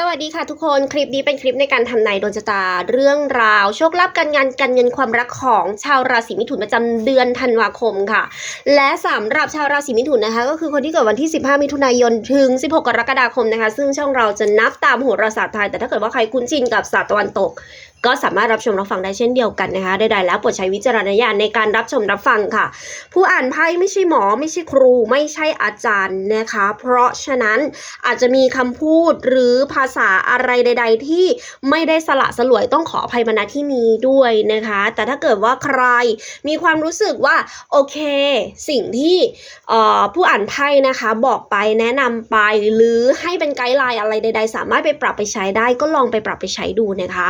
สวัสดีค่ะทุกคนคลิปนี้เป็นคลิปในการทำนายดวงชะตาเรื่องราว โชคลาภการงานการเงินความรักของชาวราศีมิถุนประจำเดือนธันวาคมค่ะ และสำหรับชาวราศีมิถุนนะคะ ก็คือคนที่เกิดวันที่ 15 มิถุนายนถึง 16 กรกฎาคมนะคะ ซึ่งช่องเราจะนับตามโหราศาสตร์ไทยแต่ถ้าเกิดว่าใครคุ้นชินกับศาสตร์ตะวันตก ก็สามารถรับชมรับฟังได้เช่นเดียวกันนะคะใดๆแล้วโปรดใช้วิจารณญาณในการรับชมรับฟังค่ะ ผู้อ่านไพ่ไม่ใช่หมอ ไม่ใช่ครู ไม่ใช่อาจารย์นะคะ เพราะฉะนั้นอาจจะมีคำพูดหรือภาษาอะไรใด ๆ ที่ไม่ได้สละสลวยต้องขออภัยมาณที่นี้ด้วยนะคะ แต่ถ้าเกิดว่าใครมีความรู้สึกว่าโอเค สิ่งที่ผู้อ่านไพ่นะคะบอกไปแนะนำไปหรือให้เป็นไกด์ไลน์อะไรใด ๆ สามารถไปปรับไปใช้ได้ก็ลองไปปรับไปใช้ดูนะคะ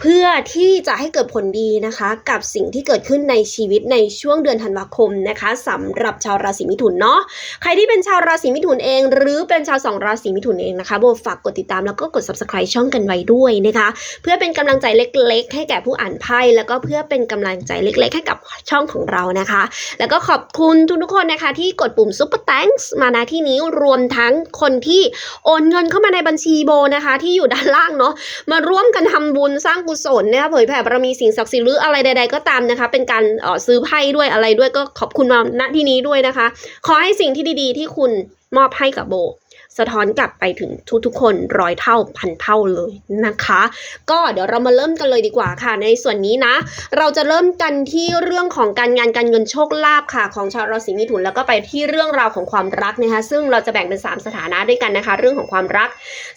เพื่อที่จะให้เกิดผลดีนะคะ กับสิ่งที่เกิดขึ้นในชีวิตในช่วงเดือนธันวาคมนะคะสำหรับชาวราศีมิถุนเนาะใครที่เป็นชาวราศีมิถุนเอง หรือเป็นชาวสองราศีมิถุนเองนะคะโบฝากกดติดตามแล้วก็กด subscribe ช่องกันไว้ด้วยนะคะ เพื่อเป็นกำลังใจเล็กๆ ให้แก่ผู้อ่านไพ่แล้วก็เพื่อเป็นกำลังใจเล็กๆ ให้กับช่องของเรานะคะ แล้วก็ขอบคุณทุกๆคนนะคะ ที่กดปุ่ม super thanks มาณที่นี้รวมทั้งคนที่โอนเงินเข้ามาในบัญชีโบนะคะ ที่อยู่ด้านล่างเนาะมาร่วมกันทำบุญสร้างกุศลนะคะเผยแผ่บารมีสิ่งศักดิ์สิทธิ์หรืออะไรใด ๆ ก็ตามนะคะ เป็นการเออซื้อไพ่ด้วยอะไรด้วยก็ขอบคุณมาณที่นี้ด้วยนะคะ ขอให้สิ่งที่ดีๆ ที่คุณมอบให้กับโบ สะท้อนกลับไปถึงทุกๆคนร้อยเท่าพันเท่าเลยนะคะ ก็เดี๋ยวเรามาเริ่มกันเลยดีกว่าค่ะ ในส่วนนี้นะ เราจะเริ่มกันที่เรื่องของการงานการเงินโชคลาภค่ะ ของชาวราศีมิถุนแล้วก็ไปที่เรื่องราวของความรักนะคะ ซึ่งเราจะแบ่งเป็น 3 สถานะด้วยกันนะคะ เรื่องของความรัก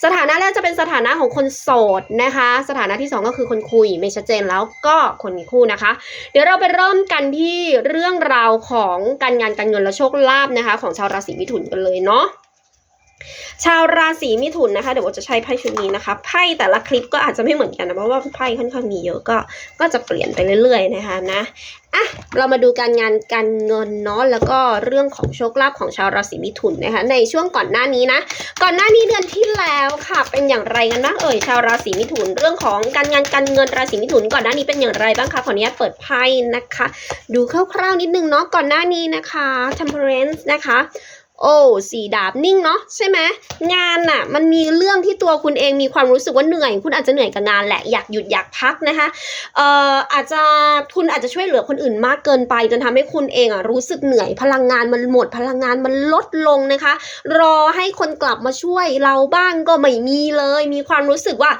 สถานะแรกจะเป็นสถานะของคนโสดนะคะ สถานะที่ 2 ก็คือคนคุยไม่ชัดเจนแล้วก็คนมีคู่นะคะ เดี๋ยวเราไปเริ่มกันที่เรื่องราวของการงานการเงินและโชคลาภนะคะ ของชาวราศีมิถุนกันเลยเนาะ ชาวราศีมิถุนนะคะ เดี๋ยวโบจะใช้ไพ่ชุดนี้นะคะไพ่แต่ละคลิปก็อาจจะไม่เหมือนกันนะเพราะว่าไพ่ค่อนข้างมีเยอะก็ก็จะเปลี่ยนไปเรื่อย ๆ นะคะนะอะเรามาดูการงานการเงินเนาะแล้วก็เรื่องของโชคลาภของชาวราศีมิถุนนะคะในช่วงก่อนหน้านี้นะ ก่อนหน้านี้เดือนที่แล้วค่ะเป็นอย่างไรกันบ้างเอ่ยชาวราศีมิถุน เรื่องของการงานการเงินราศีมิถุน ก่อนหน้านี้เป็นอย่างไรบ้างคะขออนุญาตเปิดไพ่นะคะ ดูคร่าวๆนิดนึงเนาะก่อนหน้านี้นะคะ temperance นะคะ โอ้สีดาบนิ่งเนาะใช่ไหมงานน่ะมันมีเรื่องที่ตัวคุณเองมีความรู้สึกว่าเหนื่อย คุณอาจจะเหนื่อยกับงานแหละอยากหยุดอยากพักนะคะเอ่ออาจจะคุณอาจจะช่วยเหลือคนอื่นมากเกินไป จนทำให้คุณเองอะรู้สึกเหนื่อยพลังงานมันหมดพลังงานมันลดลงนะคะ รอให้คนกลับมาช่วยเราบ้างก็ไม่มีเลย มีความรู้สึกว่า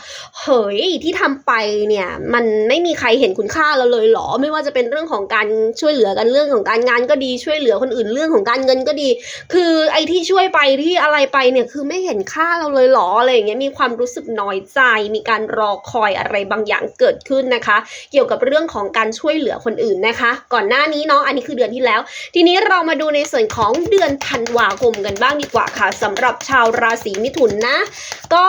เฮ้ยที่ทำไปเนี่ยมันไม่มีใครเห็นคุณค่าเราเลยหรอ ไม่ว่าจะเป็นเรื่องของการช่วยเหลือกันเรื่องของการงานก็ดีช่วยเหลือคนอื่นเรื่องของการเงินก็ดีคือือไอ้ที่ช่วยไปที่อะไรไปเนี่ยคือไม่เห็นค่าเราเลยหรออะไรอย่างเงี้ยมีความรู้สึกน้อยใจ มีการรอคอยอะไรบางอย่างเกิดขึ้นนะคะ เกี่ยวกับเรื่องของการช่วยเหลือคนอื่นนะคะ ก่อนหน้านี้เนาะอันนี้คือเดือนที่แล้ว ทีนี้เรามาดูในส่วนของเดือนธันวาคมกันบ้างดีกว่าค่ะสำหรับชาวราศีมิถุนนะ ก็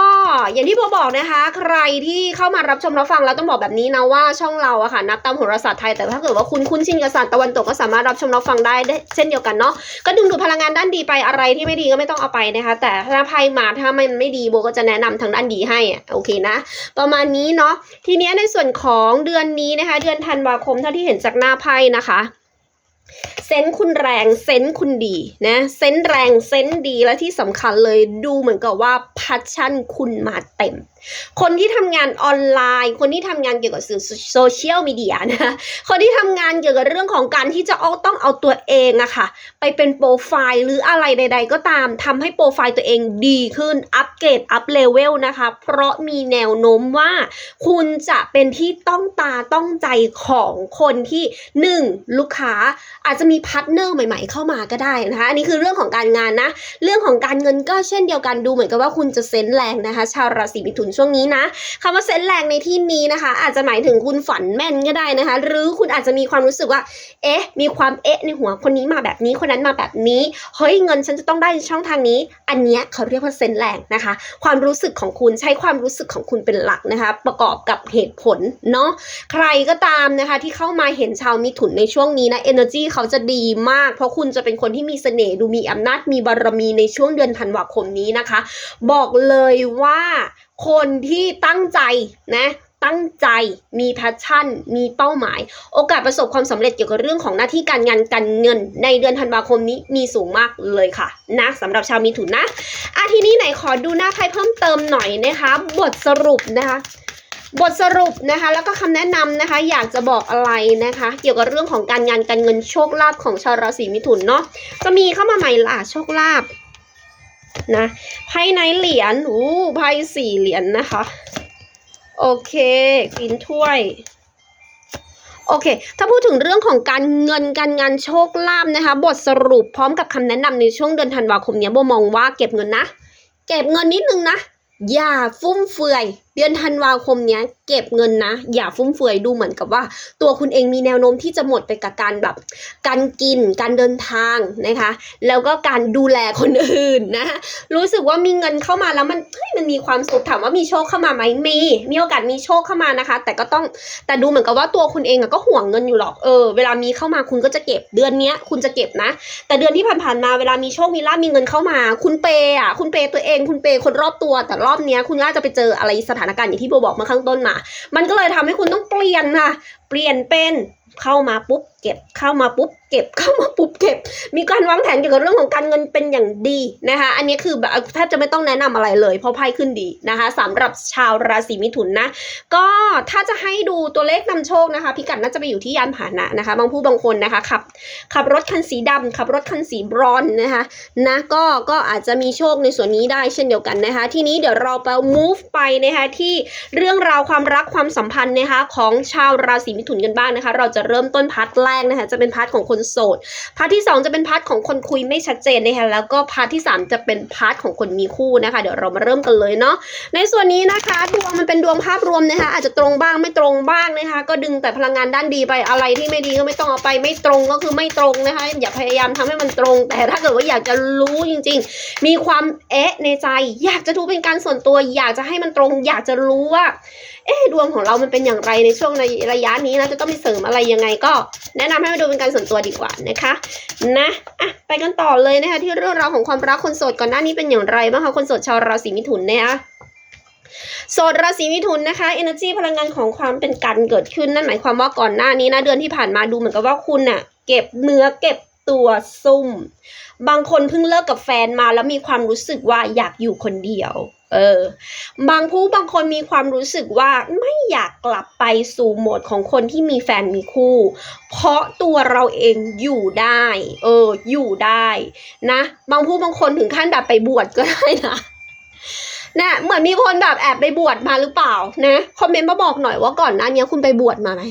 อย่างที่โบบอกนะคะ ใครที่เข้ามารับชมรับฟังแล้วต้องบอกแบบนี้นะว่าช่องเราอะค่ะนับตามโหราศาสตร์ไทยแต่ถ้าเกิดว่าคุณคุ้นชินกับศาสตร์ตะวันตกก็สามารถรับชมรับฟังได้ได้เช่นเดียวกันเนาะก็ดึงดูดพลังงานด้านดีไปอะไรที่ไม่ดีก็ไม่ต้องเอาไปนะคะ แต่ถ้าไพ่มาถ้ามันไม่ดีโบก็จะแนะนำทางด้านดีให้โอเคนะ ประมาณนี้เนาะทีเนี้ยในส่วนของเดือนนี้นะคะ เดือนธันวาคมเท่าที่เห็นจากหน้าไพ่นะคะเซนคุณแรงเซนคุณดีนะเซนแรงเซนดีและที่สำคัญเลยดูเหมือนกับว่าพัชชั่นคุณมาเต็ม คนที่ทำงานออนไลน์ คนที่ทำงานเกี่ยวกับสื่อโซเชียลมีเดียนะคนที่ทำงานเกี่ยวกับเรื่องของการที่จะเอาต้องเอาตัวเองอะค่ะ ไปเป็นโปรไฟล์หรืออะไรใด ๆ ก็ตามทำให้โปรไฟล์ตัวเองดีขึ้น อัปเกรด อัปเลเวลนะคะ เพราะมีแนวโน้มว่า คุณจะเป็นที่ต้องตาต้องใจของคนที่หนึ่งลูกค้าอาจจะมีพาร์ทเนอร์ใหม่ ๆ เข้ามาก็ได้นะคะ อันนี้คือเรื่องของการงานนะ เรื่องของการเงินก็เช่นเดียวกันดูเหมือนกับว่าคุณจะเซนแรงนะคะ ชาวราศีมิถุนช่วงนี้นะคำว่าเซนแรงในที่นี้นะคะ อาจจะหมายถึงคุณฝันแม่นก็ได้นะคะ หรือคุณอาจจะมีความรู้สึกว่า เอ๊ะ มีความเอ๊ะในหัวคนนี้มาแบบนี้คนนั้นมาแบบนี้เฮ้ยเงินฉันจะต้องได้ช่องทางนี้ อันเนี้ยเขาเรียกว่าเซนแรงนะคะ ความรู้สึกของคุณใช้ความรู้สึกของคุณเป็นหลักนะคะ ประกอบกับเหตุผลเนาะใครก็ตามนะคะ ที่เข้ามาเห็นชาวมิถุนในช่วงนี้นะ energy เขาจะดีมาก เพราะคุณจะเป็นคนที่มีเสน่ห์ดูมีอำนาจมีบารมีในช่วงเดือนธันวาคมนี้นะคะ บอกเลยว่า คนที่ตั้งใจนะตั้งใจมีแพชชั่น มีเป้าหมาย โอกาสประสบความสำเร็จเกี่ยวกับเรื่องของหน้าที่การงานการเงิน ในเดือนธันวาคมนี้มีสูงมากเลยค่ะนะสำหรับชาวมีถุนนะอาทีนี้ไหนขอดูหน้าไพ่เพิ่มเติมหน่อยนะคะ บทสรุปนะคะ บทสรุปนะคะ แล้วก็คำแนะนำนะคะ อยากจะบอกอะไรนะคะ เกี่ยวกับเรื่องของการงานการเงินโชคลาภของชาวราศีมิถุนเนาะจะมีเข้ามาใหม่ล่ะโชคลาภ นะไพ่ในเหรียญอู้ไพ่สี่เหรียญนะคะ โอเคกินถ้วยโอเค ถ้าพูดถึงเรื่องของการเงินการงานโชคลาภนะคะ บทสรุปพร้อมกับคำแนะนำในช่วงเดือนธันวาคมนี้โบมองว่าเก็บเงินนะ เก็บเงินนิดนึงนะ อย่าฟุ่มเฟือย ดือนธันวาคมเนี้ยเก็บเงินนะ อย่าฟุ่มเฟือยดูเหมือนกับว่า ตัวคุณเองมีแนวโน้มที่จะหมดไปกับการแบบ การกินการเดินทางนะคะ แล้วก็การดูแลคนอื่นนะรู้สึกว่ามีเงินเข้ามาแล้วมันเฮ้ยมันมีความสุขถามว่ามีโชคเข้ามาไหมมีมีโอกาสมีโชคเข้ามานะคะ แต่ก็ต้องแต่ดูเหมือนกับว่าตัวคุณเองอะก็ห่วงเงินอยู่หรอกเออเวลามีเข้ามาคุณก็จะเก็บเดือนเนี้ยคุณจะเก็บนะ แต่เดือนที่ผ่านๆมาเวลามีโชคมีลาภมีเงินเข้ามา คุณเปย์อะคุณเปย์ตัวเอง คุณเปย์คนรอบตัวแต่รอบเนี้ยคุณน่าจะไปเจออะไรสถานการณ์อย่างที่โบบอกมาข้างต้นมา มันก็เลยทำให้คุณต้องเปลี่ยนค่ะ เปลี่ยนเป็นเข้ามาปุ๊บ เก็บเข้ามาปุ๊บเก็บเข้ามาปุ๊บเก็บ มีการวางแผนเกี่ยวกับเรื่องของการเงินเป็นอย่างดีนะคะ อันนี้คือแบบแทบจะไม่ต้องแนะนำอะไรเลยเพราะไพ่ขึ้นดีนะคะสำหรับชาวราศีมิถุนนะ ก็ถ้าจะให้ดูตัวเลขนำโชคนะคะ พิกัดน่าจะไปอยู่ที่ยานพาหนะนะคะ บางผู้บางคนนะคะขับขับรถคันสีดำขับรถคันสีบรอนนะคะนะก็ก็อาจจะมีโชคในส่วนนี้ได้เช่นเดียวกันนะคะ ทีนี้เดี๋ยวเราไป move ไปนะคะที่เรื่องราวความรักความสัมพันธ์นะคะของชาวราศีมิถุนกันบ้างนะคะ เราจะเริ่มต้นพาร์ทแรกนะคะจะเป็นพาร์ทของคนโสด พาร์ทที่ 2 จะเป็นพาร์ทของคนคุยไม่ชัดเจนนะคะแล้วก็พาร์ทที่ 3 จะเป็นพาร์ทของคนมีคู่นะคะ เดี๋ยวเรามาเริ่มกันเลยเนาะในส่วนนี้นะคะดวงมันเป็นดวงภาพรวมนะคะอาจจะตรงบ้างไม่ตรงบ้างนะคะ ก็ดึงแต่พลังงานด้านดีไปอะไรที่ไม่ดีก็ไม่ต้องเอาไปไม่ตรงก็คือไม่ตรงนะคะ อย่าพยายามทำให้มันตรง แต่ถ้าเกิดว่าอยากจะรู้จริง ๆ มีความเอ๊ะในใจ อยากจะดูเป็นการส่วนตัว อยากจะให้มันตรง อยากจะรู้ว่าเอ๊ะดวงของเรามันเป็นอย่างไรในช่วงในระยะนี้นะจะต้องมีเสริมอะไรยังไงก็ แนะนำให้มาดูเป็นการส่วนตัวดีกว่านะคะนะอะไปกันต่อเลยนะคะที่เรื่องราวของความรักคนโสดก่อนหน้านี้เป็นอย่างไรบ้างคะคนโสดชาวราศีมิถุนนะคะโสดราศีมิถุนนะคะ energy พลังงานของความเป็นกันเกิดขึ้นนั่นหมายความว่าก่อนหน้านี้นะเดือนที่ผ่านมาดูเหมือนกับว่าคุณน่ะเก็บเนื้อเก็บตัวซุ่ม บางคนเพิ่งเลิกกับแฟนมาแล้วมีความรู้สึกว่าอยากอยู่คนเดียว เออบางผู้บางคนมีความรู้สึกว่าไม่อยากกลับไปสู่โหมดของคนที่มีแฟนมีคู่ เพราะตัวเราเองอยู่ได้ เออ อยู่ได้นะ บางผู้บางคนถึงขั้นแบบไปบวชก็ได้นะ นะเหมือนมีคนแบบแอบไปบวชมาหรือเปล่านะคอมเมนต์มาบอกหน่อยว่าก่อนหน้านี้คุณไปบวชมาไหม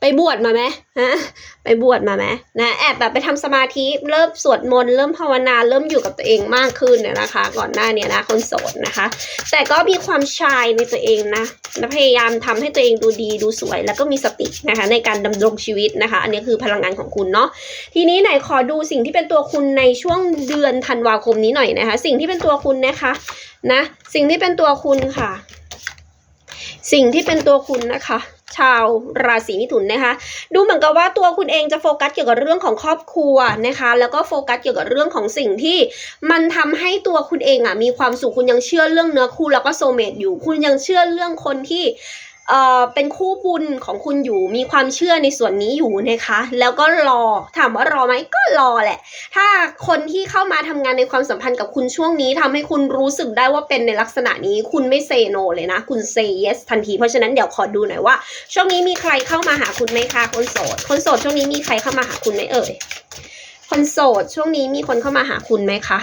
ไปบวชมาไหมฮะไปบวชมาไหมนะแอบแบบไปทำสมาธิเริ่มสวดมนต์เริ่มภาวนาเริ่มอยู่กับตัวเองมากขึ้นเนี่ยนะคะ ก่อนหน้านี้นะคนโสดนะคะ แต่ก็มีความชายในตัวเองนะและพยายามทำให้ตัวเองดูดีดูสวย แล้วก็มีสตินะคะ ในการดำรงชีวิตนะคะ อันนี้คือพลังงานของคุณเนาะทีนี้ไหนขอดูสิ่งที่เป็นตัวคุณในช่วงเดือนธันวาคมนี้หน่อยนะคะ สิ่งที่เป็นตัวคุณนะคะ นะ สิ่งที่เป็นตัวคุณค่ะ สิ่งที่เป็นตัวคุณนะคะชาวราศีมิถุนนะคะ ดูเหมือนกับว่าตัวคุณเองจะโฟกัสเกี่ยวกับเรื่องของครอบครัวนะคะ แล้วก็โฟกัสเกี่ยวกับเรื่องของสิ่งที่มันทำให้ตัวคุณเองอะมีความสุขคุณยังเชื่อเรื่องเนื้อคู่แล้วก็โซเมตอยู่ คุณยังเชื่อเรื่องคนที่ เออเป็นคู่บุญของคุณอยู่มีความเชื่อในส่วนนี้อยู่นะคะ แล้วก็รอถามว่ารอไหมก็รอแหละ ถ้าคนที่เข้ามาทำงานในความสัมพันธ์กับคุณช่วงนี้ทำให้คุณรู้สึกได้ว่าเป็นในลักษณะนี้คุณไม่เซโนเลยนะ คุณเซเยสทันที เพราะฉะนั้นเดี๋ยวขอดูหน่อยว่า ช่วงนี้มีใครเข้ามาหาคุณไหมคะคนโสด คนโสดช่วงนี้มีใครเข้ามาหาคุณไหมเอ่ยคนโสดช่วงนี้มีคนเข้ามาหาคุณไหมคะ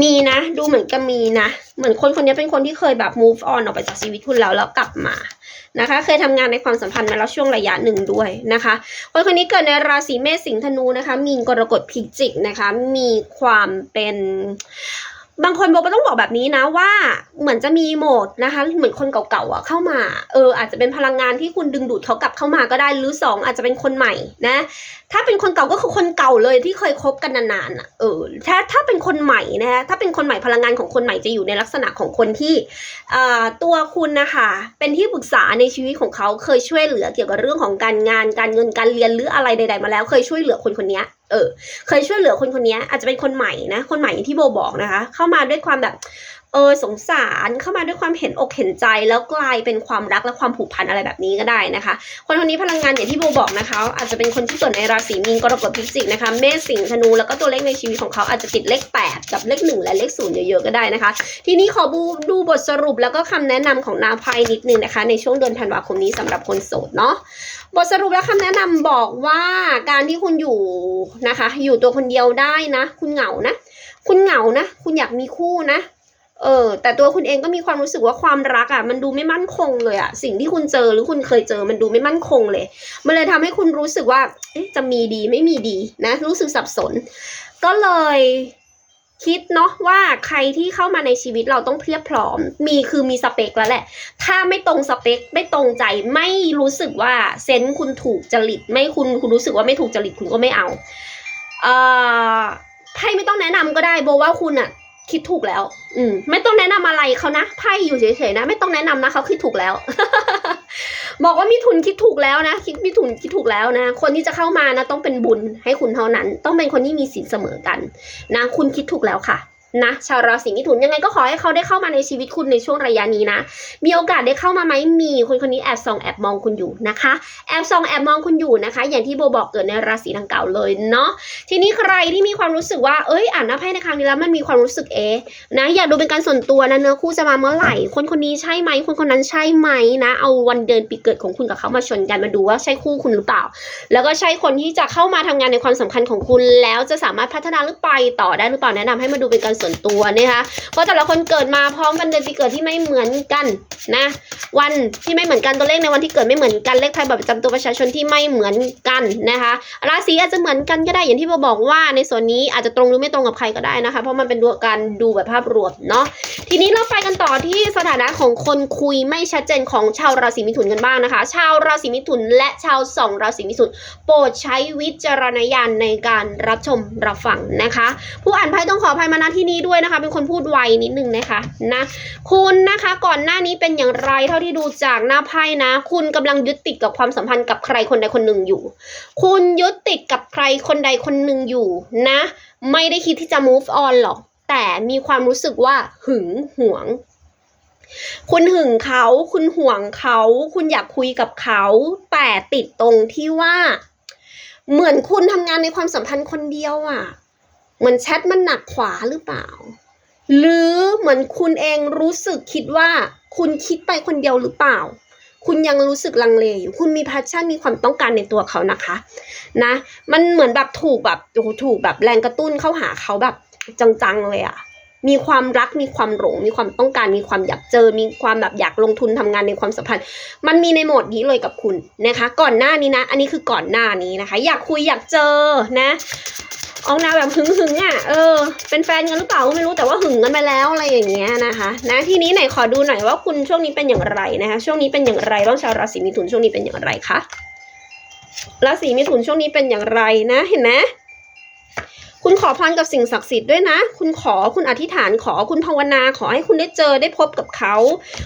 มีนะ ดูเหมือนกับมีนะ เหมือนคนคนนี้เป็นคนที่เคยแบบ move on ออกไปจากชีวิตคุณแล้วแล้วกลับมานะคะ เคยทำงานในความสัมพันธ์มาแล้วช่วงระยะหนึ่งด้วยนะคะ คนคนนี้เกิดในราศีเมษสิงห์ธนูนะคะ มีนกรกฎพิจิกนะคะ มีความเป็น บางคนโบก็ต้องบอกแบบนี้นะว่าเหมือนจะมีโหมดนะคะ เหมือนคนเก่าๆอะเข้ามาเอออาจจะเป็นพลังงานที่คุณดึงดูดเขากลับเข้ามาก็ได้หรือสองอาจจะเป็นคนใหม่นะ ถ้าเป็นคนเก่าก็คือคนเก่าเลยที่เคยคบกันนานๆอะเออถ้าถ้าเป็นคนใหม่นะคะถ้าเป็นคนใหม่พลังงานของคนใหม่จะอยู่ในลักษณะของคนที่อ่าตัวคุณนะคะเป็นที่ปรึกษาในชีวิตของเขาเคยช่วยเหลือเกี่ยวกับเรื่องของการงานการเงินการเรียนหรืออะไรใด ๆ มาแล้ว เคยช่วยเหลือคนคนนี้เออเคยช่วยเหลือคนคนนี้อาจจะเป็นคนใหม่นะ คนใหม่อย่างที่โบบอกนะคะ เข้ามาด้วยความแบบ เออสงสารเข้ามาด้วยความเห็นอกเห็นใจ แล้วกลายเป็นความรักและความผูกพันอะไรแบบนี้ก็ได้นะคะ คนคนนี้พลังงานอย่างที่โบบอกนะคะ อาจจะเป็นคนที่เกิดในราศีมีนกรกฎพิจิกนะคะเมษสิงห์ธนูแล้วก็ตัวเลขในชีวิตของเขาอาจจะติดเลข 8 กับเลข 1 และเลข0เยอะๆก็ได้นะคะ ทีนี้ขอบูดูบทสรุปแล้วก็คำแนะนำของนางไพ่นิดนึงนะคะ ในช่วงเดือนธันวาคมนี้สำหรับคนโสดเนาะบทสรุปและคำแนะนำบอกว่าการที่คุณอยู่นะคะ อยู่ตัวคนเดียวได้นะ คุณเหงานะ คุณเหงานะ คุณอยากมีคู่นะ เออ แต่ตัวคุณเองก็มีความรู้สึกว่าความรักอะ่ะ มันดูไม่มั่นคงเลยอะ่ะ สิ่งที่คุณเจอหรือคุณเคยเจอมันดูไม่มั่นคงเลย มันเลยทำให้คุณรู้สึกว่าเอ๊ะจะมีดีไม่มีดีนะ รู้สึกสับสน ก็เลยคิดเนาะว่าใครที่เข้ามาในชีวิตเราต้องเพียบพร้อม มีคือมีสเปคแล้วแหละ ถ้าไม่ตรงสเปคไม่ตรงใจไม่รู้สึกว่าเซนส์คุณถูกจริตไม่คุณคุณรู้สึกว่าไม่ถูกจริตคุณก็ไม่เอา เอ่อไพ่ไม่ต้องแนะนำก็ได้โบว่าคุณอะ คิดถูกแล้ว อืม ไม่ต้องแนะนำอะไรเขานะไพ่อยู่เฉยๆนะ ไม่ต้องแนะนำนะเขาคิดถูกแล้ว บอกว่ามิถุนคิดถูกแล้วนะคิดมิถุนคิดถูกแล้วนะ คนที่จะเข้ามานะ ต้องเป็นบุญให้คุณเท่านั้น ต้องเป็นคนที่มีศีลเสมอกัน นะ คุณคิดถูกแล้วค่ะ นะชาวราศีมิถุนยังไงก็ขอให้เขาได้เข้ามาในชีวิตคุณในช่วงระยะนี้นะ มีโอกาสได้เข้ามาไหมมีคนคนนี้แอบส่องแอบมองคุณอยู่นะคะ แอบส่องแอบมองคุณอยู่นะคะ อย่างที่โบบอกเกิดในราศีดังกล่าวเลยเนาะทีนี้ใครที่มีความรู้สึกว่าเอ้ยอ่านหน้าไพ่ในครั้งนี้แล้วมันมีความรู้สึกเอะนะอยากดูเป็นการส่วนตัวนะเนื้อคู่จะมาเมื่อไหร่ คนคนนี้ใช่ไหมคนคนนั้นใช่ไหมนะ เอาวันเดือนปีเกิดของคุณกับเขามาชนกันมาดูว่าใช่คู่คุณหรือเปล่า แล้วก็ใช่คนที่จะเข้ามาทำงานในความสำคัญของคุณ แล้วจะสามารถพัฒนาหรือไปต่อได้หรือเปล่าแนะนำให้มาดูเป็นการส่วนตัวนะคะเพราะแต่ละคนเกิดมาพร้อมวันเดือนปีเกิดที่ไม่เหมือนกันนะ วันที่ไม่เหมือนกันตัวเลขในวันที่เกิดไม่เหมือนกันเลขไทยบัตรประจำตัวประชาชนที่ไม่เหมือนกันนะคะราศีอาจจะเหมือนกันก็ได้อย่างที่โบบอกว่าในส่วนนี้อาจจะตรงหรือไม่ตรงกับใครก็ได้นะคะ เพราะมันเป็นดูการดูแบบภาพรวมเนาะทีนี้เราไปกันต่อที่สถานะของคนคุยไม่ชัดเจนของชาวราศีมิถุนกันบ้างนะคะ ชาวราศีมิถุนและชาวสองราศีมิถุน โปรดใช้วิจารณญาณในการรับชมรับฟังนะคะ ผู้อ่านไพ่ต้องขออภัยมาณที่นี้ด้วยนะคะ เป็นคนพูดไวนิดนึงนะคะนะคุณนะคะก่อนหน้านี้เป็นอย่างไรเท่าที่ดูจากหน้าไพ่นะ คุณกำลังยึดติดกับความสัมพันธ์กับใครคนใดคนหนึ่งอยู่ คุณยึดติดกับใครคนใดคนหนึ่งอยู่นะ ไม่ได้คิดที่จะ move on หรอก แต่มีความรู้สึกว่าหึงหวงคุณหึงเขา คุณห่วงเขา คุณอยากคุยกับเขา แต่ติดตรงที่ว่า เหมือนคุณทำงานในความสัมพันธ์คนเดียวอะ่ะ เหมือนแชทมันหนักขวาหรือเปล่า หรือเหมือนคุณเองรู้สึกคิดว่าคุณคิดไปคนเดียวหรือเปล่า คุณยังรู้สึกลังเลอยู่ คุณมีแพชชั่นมีความต้องการในตัวเขานะคะ นะ มันเหมือนแบบถูกแบบถูกแบบแรงกระตุ้นเข้าหาเขาแบบจังๆเลยอะ มีความรักมีความหลง มีความต้องการมีความอยากเจอ มีความแบบอยากลงทุนทำงานในความสัมพันธ์ มันมีในโหมดนี้เลยกับคุณนะคะ ก่อนหน้านี้นะ อันนี้คือก่อนหน้านี้นะคะ อยากคุยอยากเจอนะออกแนวแบบหึงหึงอะ เออ เป็นแฟนกันหรือเปล่าก็ไม่รู้แต่ว่าหึงกันไปแล้วอะไรอย่างเงี้ยนะคะ นะทีนี้ไหนขอดูหน่อยว่าคุณช่วงนี้เป็นอย่างไรนะคะ ช่วงนี้เป็นอย่างไรบ้างชาวราศีมิถุนช่วงนี้เป็นอย่างไรคะ ราศีมิถุนช่วงนี้เป็นอย่างไรนะ เห็นไหม คุณขอพรกับสิ่งศักดิ์สิทธิ์ด้วยนะ คุณขอคุณอธิษฐานขอคุณภาวนา ขอให้คุณได้เจอได้พบกับเขา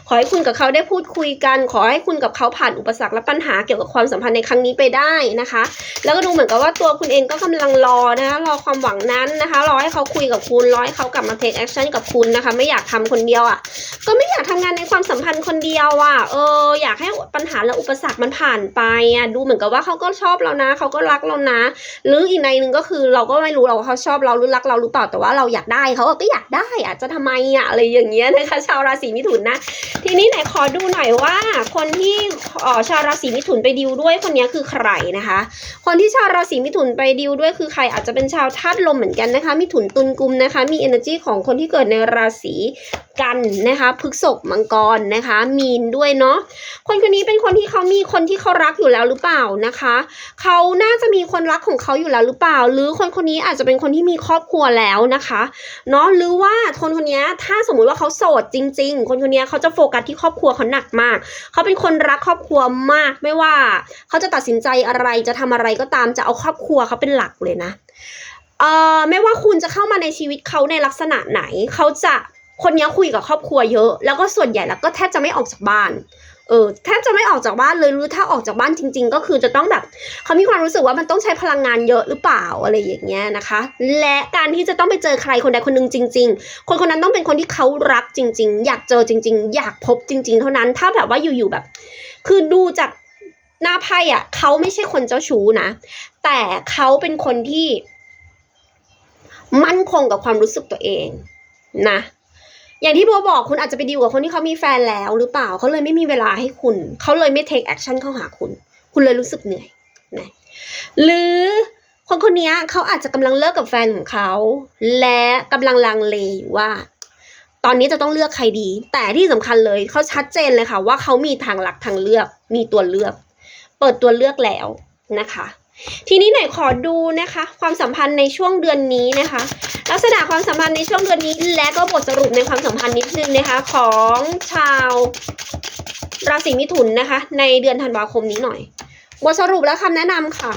ขอให้คุณกับเขาได้พูดคุยกัน ขอให้คุณกับเขาผ่านอุปสรรคและปัญหาเกี่ยวกับความสัมพันธ์ในครั้งนี้ไปได้นะคะ แล้วก็ดูเหมือนกับว่าตัวคุณเองก็กำลังรอนะคะรอความหวังนั้นนะคะรอให้เขาคุยกับคุณรอให้เขากลับมาเทคแอคชั่นกับคุณนะคะ ไม่อยากทำคนเดียวอะ่ะ ก็ไม่อยากทำงานในความสัมพันธ์คนเดียวอะ่ะเอออยากให้ปัญหาและอุปสรรคมันผ่านไปอะดูเหมือนกับว่าเขาก็ชอบเรานะ เขาก็รักเรานะ หรืออีกในหนึ่งก็คือเราก็ไม่รู้เราเขาชอบเราหรือรักเราหรือเปล่าแต่ว่าเราอยากได้เขาก็อยากได้อะจะทำไมอะอะไรอย่างเงี้ยนะคะชาวราศีมิถุนนะ ทีนี้ไหนขอดูหน่อยว่า คนที่อ่อชาวราศีมิถุนไปดิวด้วยคนนี้คือใครนะคะ คนที่ชาวราศีมิถุนไปดิวด้วยคือใครอาจจะเป็นชาวธาตุลมเหมือนกันนะคะ มิถุนตุลกุมนะคะ มี energy ของคนที่เกิดในราศีกันนะคะพฤกษภมังกรนะคะ มีนด้วยเนาะคนคนนี้เป็นคนที่เขามีคนที่เขารักอยู่แล้วหรือเปล่านะคะ เขาน่าจะมีคนรักของเขาอยู่แล้วหรือเปล่า หรือคนคนนี้อาจจะเป็นคนที่มีครอบครัวแล้วนะคะเนาะหรือว่าคนคนนี้ถ้าสมมุติว่าเขาโสดจริง ๆ คนคนนี้เขาจะโฟกัสที่ครอบครัวเขาหนักมาก เขาเป็นคนรักครอบครัวมากไม่ว่า เขาจะตัดสินใจอะไรจะทำอะไรก็ตามจะเอาครอบครัวเขาเป็นหลักเลยนะเอ่อไม่ว่าคุณจะเข้ามาในชีวิตเขาในลักษณะไหน เขาจะคนนี้คุยกับครอบครัวเยอะ แล้วก็ส่วนใหญ่แล้วก็แทบจะไม่ออกจากบ้าน เออแทบจะไม่ออกจากบ้านเลยหรือถ้าออกจากบ้านจริง ๆ ก็คือจะต้องแบบเขามีความรู้สึกว่ามันต้องใช้พลังงานเยอะหรือเปล่าอะไรอย่างเงี้ยนะคะ และการที่จะต้องไปเจอใครคนใดคนหนึ่งจริง ๆ คนคนนั้นต้องเป็นคนที่เขารักจริง ๆ อยากเจอจริง ๆ อยากพบจริง ๆ เท่านั้นถ้าแบบว่าอยู่ๆแบบ คือดูจากหน้าไพ่อะเขาไม่ใช่คนเจ้าชู้นะ แต่เขาเป็นคนที่ มั่นคงกับความรู้สึกตัวเองนะ อย่างที่โบบอกคุณอาจจะไปดีลกับคนที่เขามีแฟนแล้วหรือเปล่าเขาเลยไม่มีเวลาให้คุณ เขาเลยไม่ take action เข้าหาคุณ คุณเลยรู้สึกเหนื่อยนะหรือคนคนนี้เขาอาจจะกำลังเลิกกับแฟนของเขา และกำลังลังเลอยู่ว่า ตอนนี้จะต้องเลือกใครดี แต่ที่สำคัญเลยเขาชัดเจนเลยค่ะ ว่าเขามีทางหลักทางเลือก มีตัวเลือก เปิดตัวเลือกแล้วนะคะ ทีนี้หน่อยขอดูนะคะ ความสัมพันธ์ในช่วงเดือนนี้นะคะ ลักษณะความสัมพันธ์ในช่วงเดือนนี้ และก็บทสรุปในความสัมพันธ์นิดนึงนะคะ ของชาวราศีมิถุนนะคะ ในเดือนธันวาคมนี้หน่อย บทสรุปและคำแนะนำค่ะ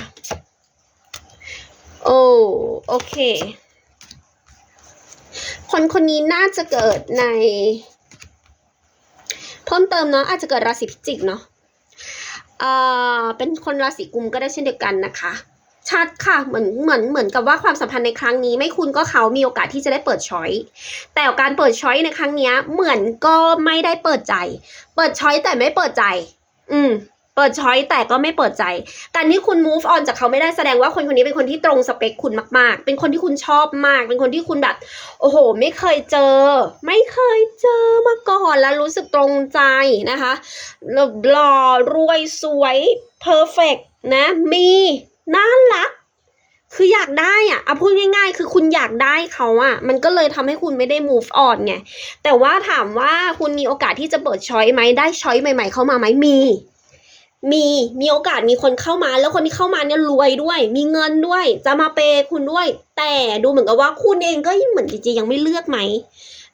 โอ้โอเค คนคนนี้น่าจะเกิดใน เพิ่มเติมเนาะอาจจะเกิดราศีพิจิกเนาะ เอ่อเป็นคนราศีกุมก็ได้เช่นเดียวกันนะคะ ชัดค่ะเหมือนเหมือนเหมือนกับว่าความสัมพันธ์ในครั้งนี้ ไม่คุณก็เขามีโอกาสที่จะได้เปิดช้อยแต่การเปิดช้อยในครั้งนี้เหมือนก็ไม่ได้เปิดใจ เปิดช้อยแต่ไม่เปิดใจ อืม เปิดช้อยแต่ก็ไม่เปิดใจ การที่คุณ move on จากเขาไม่ได้แสดงว่าคนคนนี้เป็นคนที่ตรงสเปคคุณมาก ๆ เป็นคนที่คุณชอบมาก เป็นคนที่คุณแบบ โอ้โห ไม่เคยเจอ ไม่เคยเจอมาก่อนแล้วรู้สึกตรงใจนะคะหล่อรวยสวยเพอร์เฟกนะ มีน่ารักคืออยากได้อะเอาพูดง่ายๆ คือคุณอยากได้เขาอะมันก็เลยทำให้คุณไม่ได้ move on ไง แต่ว่าถามว่าคุณมีโอกาสที่จะเปิดช้อยไหม ได้ช้อยใหม่ๆ เข้ามาไหมมี มีมีโอกาสมีคนเข้ามา แล้วคนที่เข้ามาเนี่ยรวยด้วย มีเงินด้วย จะมาเปย์คุณด้วย แต่ดูเหมือนกับว่าคุณเองก็ยังเหมือนจริงๆยังไม่เลือกไหม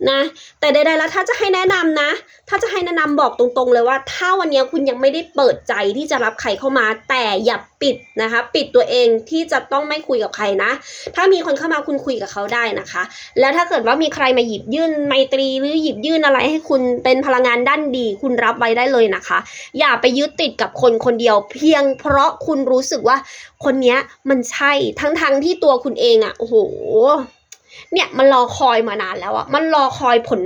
นะ แต่ใดๆแล้วถ้าจะให้แนะนำนะ ถ้าจะให้แนะนำบอกตรงๆเลยว่า ถ้าวันนี้คุณยังไม่ได้เปิดใจที่จะรับใครเข้ามา แต่อย่าปิดนะคะ ปิดตัวเองที่จะต้องไม่คุยกับใครนะ ถ้ามีคนเข้ามาคุณคุยกับเขาได้นะคะ แล้วถ้าเกิดว่ามีใครมาหยิบยื่นไมตรีหรือหยิบยื่นอะไรให้คุณเป็นพลังงานด้านดี คุณรับไว้ได้เลยนะคะ อย่าไปยึดติดกับคนคนเดียว เพียงเพราะคุณรู้สึกว่า คนเนี้ยมันใช่ทั้งๆที่ตัวคุณเองอะ่ะโอ้โหเนี่ยมันรอคอยมานานแล้วอะมันรอคอยผล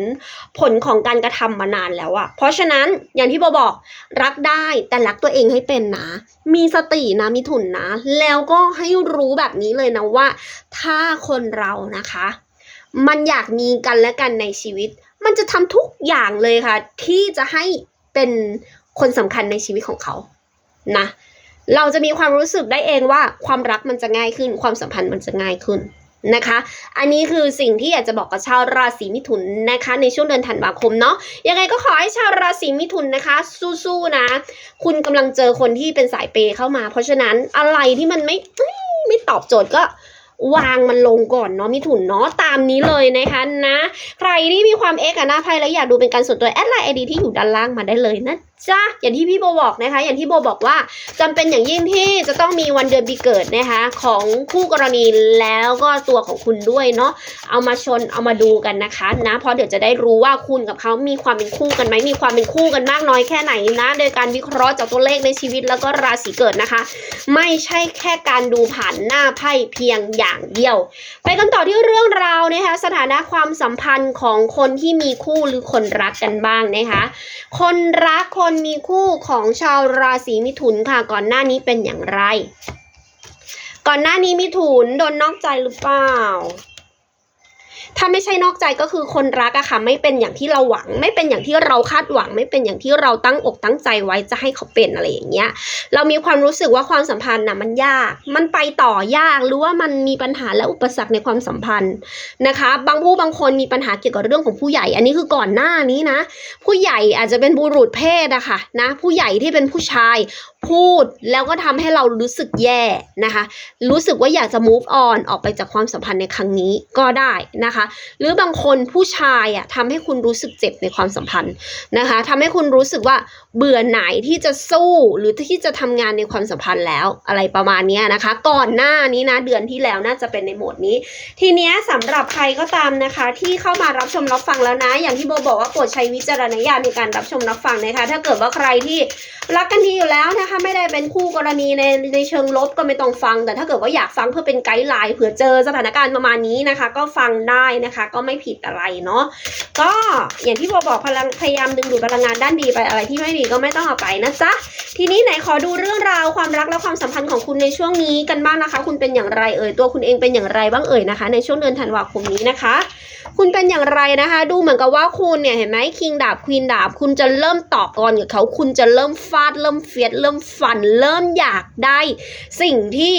ผลของการกระทำมานานแล้วอะเพราะฉะนั้นอย่างที่โบบอกรักได้แต่รักตัวเองให้เป็นนะ มีสตินะมีถุนนะ แล้วก็ให้รู้แบบนี้เลยนะว่า ถ้าคนเรานะคะ มันอยากมีกันและกันในชีวิต มันจะทำทุกอย่างเลยค่ะ ที่จะให้เป็นคนสำคัญในชีวิตของเขานะ เราจะมีความรู้สึกได้เองว่าความรักมันจะง่ายขึ้น ความสัมพันธ์มันจะง่ายขึ้นนะคะ อันนี้คือสิ่งที่อยากจะบอกกับชาวราศีมิถุนนะคะ ในช่วงเดือนธันวาคมเนาะ ยังไงก็ขอให้ชาวราศีมิถุนนะคะ สู้ๆนะ คุณกำลังเจอคนที่เป็นสายเปย์เข้ามา เพราะฉะนั้นอะไรที่มันไม่ไม่ตอบโจทย์ก็วางมันลงก่อนเนาะมิถุนเนาะตามนี้เลยนะคะนะ ใครที่มีความเอกกับหน้าไพ่แล้วอยากดูเป็นการส่วนตัวแอดไลน์ไอดีที่อยู่ด้านล่างมาได้เลยนะ จ๊ะอย่างที่พี่โบบอกนะคะ อย่างที่โบบอกว่าจำเป็นอย่างยิ่งที่จะต้องมีวันเดือนปีเกิดนะคะ ของคู่กรณีแล้วก็ตัวของคุณด้วยเนาะเอามาชนเอามาดูกันนะคะนะเพราะเดี๋ยวจะได้รู้ว่าคุณกับเขามีความเป็นคู่กันไหมมีความเป็นคู่กันมากน้อยแค่ไหนนะ โดยการวิเคราะห์จากตัวเลขในชีวิตแล้วก็ราศีเกิดนะคะ ไม่ใช่แค่การดูผ่านหน้าไพ่เพียงอย่างเดียว ไปกันต่อที่เรื่องราวนะคะสถานะความสัมพันธ์ของคนที่มีคู่หรือคนรักกันบ้างนะคะ คนรักคนนมีคู่ของชาวราศีมิถุนค่ะ ก่อนหน้านี้เป็นอย่างไร ก่อนหน้านี้มิถุนโดนนอกใจหรือเปล่า ถ้าไม่ใช่นอกใจก็คือคนรักอะค่ะ ไม่เป็นอย่างที่เราหวัง ไม่เป็นอย่างที่เราคาดหวัง ไม่เป็นอย่างที่เราตั้งอกตั้งใจไว้จะให้เขาเป็นอะไรอย่างเงี้ย เรามีความรู้สึกว่าความสัมพันธ์น่ะมันยาก มันไปต่อยากหรือว่ามันมีปัญหาและอุปสรรคในความสัมพันธ์นะคะ บางผู้บางคนมีปัญหาเกี่ยวกับเรื่องของผู้ใหญ่ อันนี้คือก่อนหน้านี้นะ ผู้ใหญ่อาจจะเป็นบุรุษเพศอะค่ะนะ ผู้ใหญ่ที่เป็นผู้ชายพูดแล้วก็ทำให้เรารู้สึกแย่นะคะ รู้สึกว่าอยากจะ move on ออกไปจากความสัมพันธ์ในครั้งนี้ก็ได้นะคะ หรือบางคนผู้ชายอะทำให้คุณรู้สึกเจ็บในความสัมพันธ์นะคะทำให้คุณรู้สึกว่าเบื่อไหนที่จะสู้หรือที่จะทำงานในความสัมพันธ์แล้วอะไรประมาณนี้นะคะ ก่อนหน้านี้นะเดือนที่แล้วน่าจะเป็นในโหมดนี้ ทีเนี้ยสำหรับใครก็ตามนะคะ ที่เข้ามารับชมรับฟังแล้วนะ อย่างที่โบบอกว่าโปรดใช้วิจารณญาณในการรับชมรับฟังนะคะ ถ้าเกิดว่าใครที่รักกันดีอยู่แล้วนะคะถ้าไม่ได้เป็นคู่กรณีในในเชิงลบก็ไม่ต้องฟัง แต่ถ้าเกิดว่าอยากฟังเพื่อเป็นไกด์ไลน์เผื่อเจอสถานการณ์ประมาณนี้นะคะ ก็ฟังได้นะคะ ก็ไม่ผิดอะไรเนาะก็อย่างที่โบบอกพลังพยายามดึงดูดพลังงานด้านดีไปอะไรที่ไม่ดีก็ไม่ต้องเอาไปนะจ๊ะทีนี้ไหนขอดูเรื่องราวความรักและความสัมพันธ์ของคุณในช่วงนี้กันบ้างนะคะ คุณเป็นอย่างไรเอ่ยตัวคุณเองเป็นอย่างไรบ้างเอ่ยนะคะ ในช่วงเดือนธันวาคมนี้นะคะคุณเป็นอย่างไรนะคะ ดูเหมือนกับว่าคุณเนี่ยเห็นไหมคิงดาบควีนดาบ คุณจะเริ่มต่อกรกับเขา คุณจะเริ่มฟาดเริ่มเฟียดเริ่มฟัน เริ่มอยากได้ สิ่งที่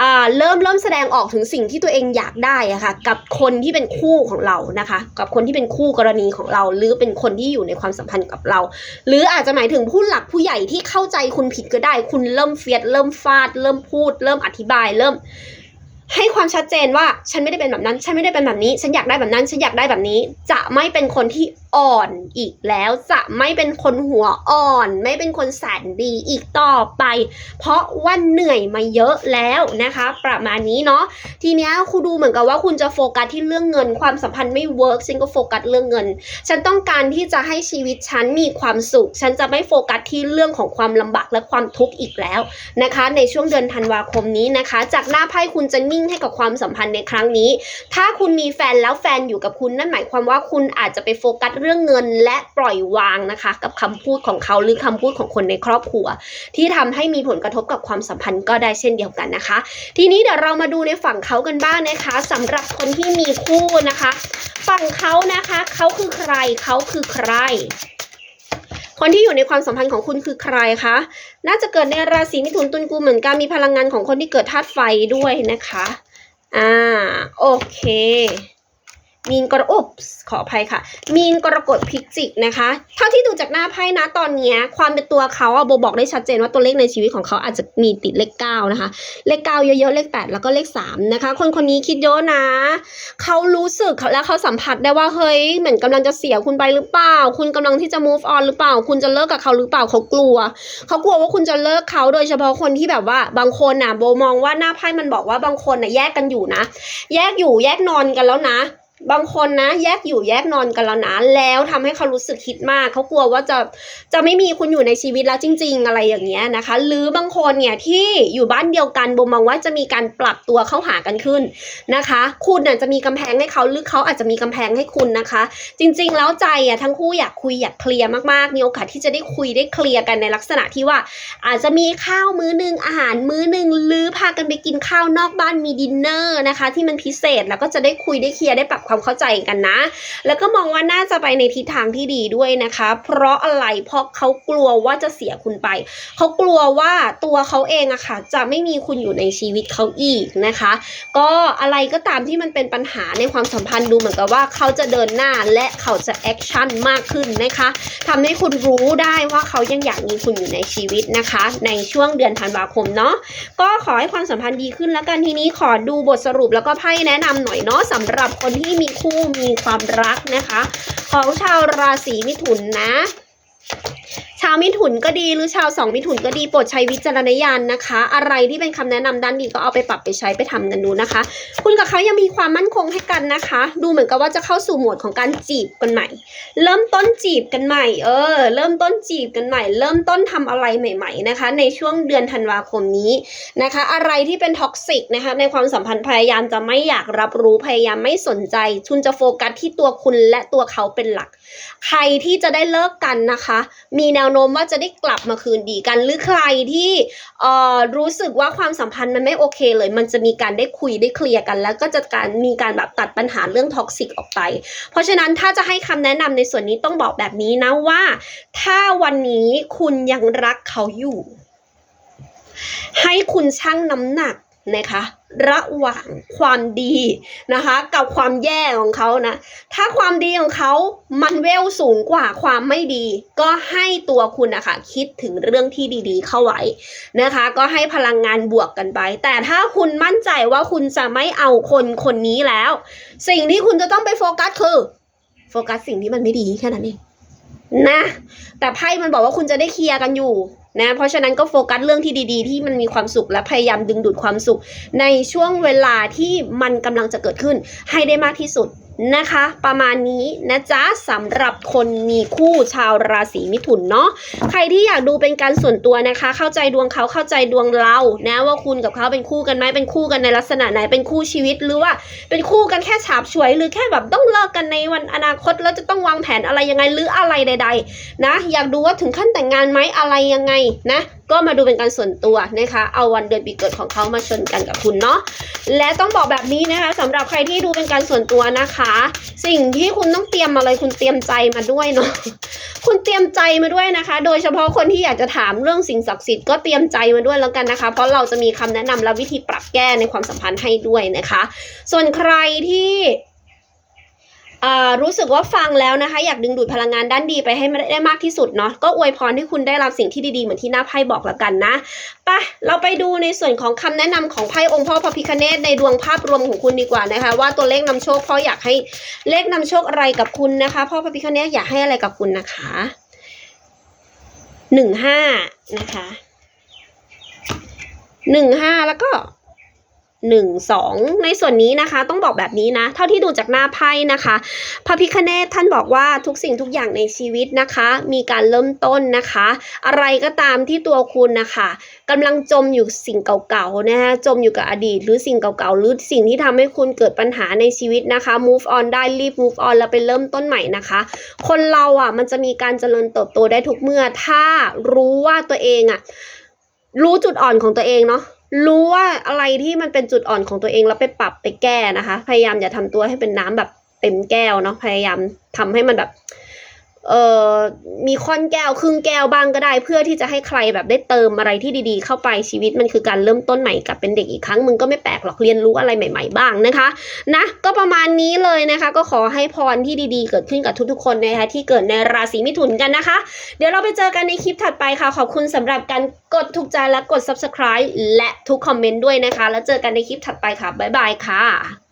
อ่าเริ่มเริ่มแสดงออกถึงสิ่งที่ตัวเองอยากได้อะค่ะกับคนที่เป็นคู่ของเรานะคะ กับคนที่เป็นคู่กรณีของเรา หรือเป็นคนที่อยู่ในความสัมพันธ์กับเรา หรืออาจจะหมายถึงผู้หลักผู้ใหญ่ที่เข้าใจคุณผิดก็ได้ คุณเริ่มเฟียดเริ่มฟาด เริ่มพูด เริ่มอธิบายเริ่ม ให้ความชัดเจนว่าฉันไม่ได้เป็นแบบนั้น ฉันไม่ได้เป็นแบบนี้ ฉันอยากได้แบบนั้น ฉันอยากได้แบบนี้ จะไม่เป็นคนที่อ่อนอีกแล้วจะไม่เป็นคนหัวอ่อน ไม่เป็นคนแสนดีอีกต่อไป เพราะว่าเหนื่อยมาเยอะแล้วนะคะ ประมาณนี้เนาะทีเนี้ยคุณดูเหมือนกับว่าคุณจะโฟกัสที่เรื่องเงิน ความสัมพันธ์ไม่เวิร์กฉันก็โฟกัสเรื่องเงิน ฉันต้องการที่จะให้ชีวิตฉันมีความสุข ฉันจะไม่โฟกัสที่เรื่องของความลำบากและความทุกข์อีกแล้วนะคะ ในช่วงเดือนธันวาคมนี้นะคะ จากหน้าไพ่คุณจะนิ่งให้กับความสัมพันธ์ในครั้งนี้ ถ้าคุณมีแฟนแล้วแฟนอยู่กับคุณนั่นหมายความว่าคุณอาจจะไปโฟกัสเรื่องเงินและปล่อยวางนะคะ กับคำพูดของเขาหรือคำพูดของคนในครอบครัว ที่ทำให้มีผลกระทบกับความสัมพันธ์ก็ได้เช่นเดียวกันนะคะ ทีนี้เดี๋ยวเรามาดูในฝั่งเขากันบ้างนะคะสำหรับคนที่มีคู่นะคะ ฝั่งเขานะคะเขาคือใครเขาคือใครคนที่อยู่ในความสัมพันธ์ของคุณคือใครคะ น่าจะเกิดในราศีมิถุนตุลกุมเหมือนกัน มีพลังงานของคนที่เกิดธาตุไฟด้วยนะคะ อ่า โอเค มีนกรอบขออภัยค่ะ มีนกรกฎพิจิกนะคะ เท่าที่ดูจากหน้าไพ่นะตอนนี้ความเป็นตัวเขาอะโบบอกได้ชัดเจนว่าตัวเลขในชีวิตของเขาอาจจะมีติดเลขเก้านะคะ เลขเก้าเยอะๆเลขแปดแล้วก็เลขสามนะคะ คนคนนี้คิดเยอะนะ เขารู้สึกแล้วเขาสัมผัสได้ว่าเฮ้ยเหมือนกำลังจะเสียคุณไปหรือเปล่า คุณกำลังที่จะ move on หรือเปล่า คุณจะเลิกกับเขาหรือเปล่าเขากลัว เขากลัวว่าคุณจะเลิกเขาโดยเฉพาะคนที่แบบว่าบางคนน่ะโบมองว่าหน้าไพ่มันบอกว่าบางคนน่ะแยกกันอยู่นะ แยกอยู่แยกนอนกันแล้วนะ บางคนนะ แยกอยู่แยกนอนกันแล้วนะ แล้วทำให้เขารู้สึกคิดมาก เขากลัวว่าจะจะไม่มีคุณอยู่ในชีวิตแล้วจริง ๆ อะไรอย่างเงี้ยนะคะ หรือบางคนเนี่ยที่อยู่บ้านเดียวกันโบมองว่าจะมีการปรับตัวเข้าหากันขึ้นนะคะ คุณน่ะจะมีกำแพงให้เขาหรือเขาอาจจะมีกำแพงให้คุณนะคะ จริง ๆ แล้วใจอะทั้งคู่อยากคุยอยากเคลียร์มากๆมีโอกาสที่จะได้คุยได้เคลียร์กันในลักษณะที่ว่า อาจจะมีข้าวมื้อหนึ่งอาหารมื้อหนึ่งหรือพากันไปกินข้าวนอกบ้านมีดินเนอร์นะคะ ที่มันพิเศษแล้วก็จะได้คุยได้เคลียร์ได้ปรับความเข้าใจกันนะ แล้วก็มองว่าน่าจะไปในทิศทางที่ดีด้วยนะคะ เพราะอะไรเพราะเขากลัวว่าจะเสียคุณไป เขากลัวว่าตัวเขาเองอะค่ะ จะไม่มีคุณอยู่ในชีวิตเขาอีกนะคะ ก็อะไรก็ตามที่มันเป็นปัญหาในความสัมพันธ์ดูเหมือนกับว่าเขาจะเดินหน้าและเขาจะแอคชั่นมากขึ้นนะคะทำให้คุณรู้ได้ว่าเขายังอยากมีคุณอยู่ในชีวิตนะคะ ในช่วงเดือนธันวาคมเนาะก็ขอให้ความสัมพันธ์ดีขึ้นแล้วกันทีนี้ขอดูบทสรุปแล้วก็ไพ่แนะนำหน่อยเนาะสำหรับคนที่มีคู่มีความรักนะคะ ของชาวราศีมิถุนนะ ชาวมิถุนก็ดีหรือชาวสองมิถุนก็ดีโปรดใช้วิจารณญาณนะคะ อะไรที่เป็นคำแนะนำด้านดีก็เอาไปปรับไปใช้ไปทำกันดูนะคะ คุณกับเขายังมีความมั่นคงให้กันนะคะ ดูเหมือนกับว่าจะเข้าสู่โหมดของการจีบกันใหม่ เริ่มต้นจีบกันใหม่ เออ เริ่มต้นจีบกันใหม่ เริ่มต้นทำอะไรใหม่ ๆนะคะ ในช่วงเดือนธันวาคมนี้นะคะ อะไรที่เป็นท็อกซิกนะคะในความสัมพันธ์พยายามจะไม่อยากรับรู้พยายามไม่สนใจ คุณจะโฟกัสที่ตัวคุณและตัวเขาเป็นหลัก ใครที่จะได้เลิกกันนะคะมีแนวโน้มว่าจะได้กลับมาคืนดีกัน หรือใครที่เอ่อรู้สึกว่าความสัมพันธ์มันไม่โอเคเลย มันจะมีการได้คุยได้เคลียร์กัน แล้วก็จะการมีการแบบตัดปัญหาเรื่องท็อกซิกออกไป เพราะฉะนั้นถ้าจะให้คำแนะนำในส่วนนี้ต้องบอกแบบนี้นะว่า ถ้าวันนี้คุณยังรักเขาอยู่ ให้คุณชั่งน้ำหนัก นะคะ ระหว่างความดีนะคะ กับความแย่ของเขานะ ถ้าความดีของเขามันเวลสูงกว่าความไม่ดี ก็ให้ตัวคุณนะคะคิดถึงเรื่องที่ดีๆ เข้าไว้นะคะ ก็ให้พลังงานบวกกันไป แต่ถ้าคุณมั่นใจว่าคุณจะไม่เอาคนคนนี้แล้ว สิ่งที่คุณจะต้องไปโฟกัสคือโฟกัสสิ่งที่มันไม่ดีแค่นั้นเองนะ แต่ไพ่มันบอกว่าคุณจะได้เคลียร์กันอยู่ นะเพราะฉะนั้นก็โฟกัสเรื่องที่ดีๆ ที่มันมีความสุขและพยายามดึงดูดความสุข ในช่วงเวลาที่มันกำลังจะเกิดขึ้นให้ได้มากที่สุด นะคะ ประมาณนี้นะจ๊ะสำหรับคนมีคู่ชาวราศีมิถุนเนาะใครที่อยากดูเป็นการส่วนตัวนะคะ เข้าใจดวงเขาเข้าใจดวงเรานะว่าคุณกับเขาเป็นคู่กันไหมเป็นคู่กันในลักษณะไหนเป็นคู่ชีวิตหรือว่าเป็นคู่กันแค่ฉาบฉวย หรือแค่แบบต้องเลิกกันในวันอนาคตแล้วจะต้องวางแผนอะไรยังไงหรืออะไรใด ๆ นะ อยากดูว่าถึงขั้นแต่งงานไหมอะไรยังไงนะ ก็มาดูเป็นการส่วนตัวนะคะ เอาวันเดือนปีเกิดของเขามาชนกันกับคุณเนาะ และต้องบอกแบบนี้นะคะสำหรับใครที่ดูเป็นการส่วนตัวนะคะ สิ่งที่คุณต้องเตรียมมาเลยคุณเตรียมใจมาด้วยเนาะ คุณเตรียมใจมาด้วยนะคะ โดยเฉพาะคนที่อยากจะถามเรื่องสิ่งศักดิ์สิทธิ์ก็เตรียมใจมาด้วยแล้วกันนะคะ เพราะเราจะมีคำแนะนำและวิธีปรับแก้ในความสัมพันธ์ให้ด้วยนะคะ ส่วนใครที่ รู้สึกว่าฟังแล้วนะคะ อยากดึงดูดพลังงานด้านดีไปให้ได้มากที่สุดเนาะก็อวยพรให้คุณได้รับสิ่งที่ดีๆ เหมือนที่หน้าไพ่บอกแล้วกันนะไปเราไปดูในส่วนของคำแนะนำของไพ่องค์พ่อพระพิคเนตในดวงภาพรวมของคุณดีกว่านะคะ ว่าตัวเลขนำโชคพ่ออยากให้เลขนำโชคอะไรกับคุณนะคะ พ่อพระพิคเนตอยากให้อะไรกับคุณนะคะหนึ่งห้านะคะหนึ่งห้าแล้วก็ หนึ่งสองในส่วนนี้นะคะต้องบอกแบบนี้นะ เท่าที่ดูจากหน้าไพ่นะคะ พระพิคเนตท่านบอกว่าทุกสิ่งทุกอย่างในชีวิตนะคะ มีการเริ่มต้นนะคะ อะไรก็ตามที่ตัวคุณนะคะกำลังจมอยู่สิ่งเก่าๆนะคะจมอยู่กับอดีต หรือสิ่งเก่าๆหรือสิ่งที่ทำให้คุณเกิดปัญหาในชีวิตนะคะ move on ได้รีบ move on แล้วไปเริ่มต้นใหม่นะคะ คนเราอะมันจะมีการเจริญเติบโตได้ทุกเมื่อ ถ้ารู้ว่าตัวเองอะรู้จุดอ่อนของตัวเองเนาะ รู้ว่าอะไรที่มันเป็นจุดอ่อนของตัวเองแล้วไปปรับไปแก้นะคะ พยายามอย่าทำตัวให้เป็นน้ำแบบเต็มแก้วเนาะพยายามทำให้มันแบบ เอ่อมีค่อนแก้วครึ่งแก้วบ้างก็ได้ เพื่อที่จะให้ใครแบบได้เติมอะไรที่ดีๆ เข้าไปชีวิตมันคือการเริ่มต้นใหม่กลับเป็นเด็กอีกครั้งมึงก็ไม่แปลกหรอกเรียนรู้อะไรใหม่ ๆ บ้างนะคะนะก็ประมาณนี้เลยนะคะ ก็ขอให้พรที่ดีๆ เกิดขึ้นกับทุกๆคนนะคะที่เกิดในราศีมิถุนกันนะคะ เดี๋ยวเราไปเจอกันในคลิปถัดไปค่ะ ขอบคุณสำหรับการกดถูกใจและกด subscribe และทุกคอมเมนต์ด้วยนะคะ แล้วเจอกันในคลิปถัดไปค่ะบ๊ายบายค่ะ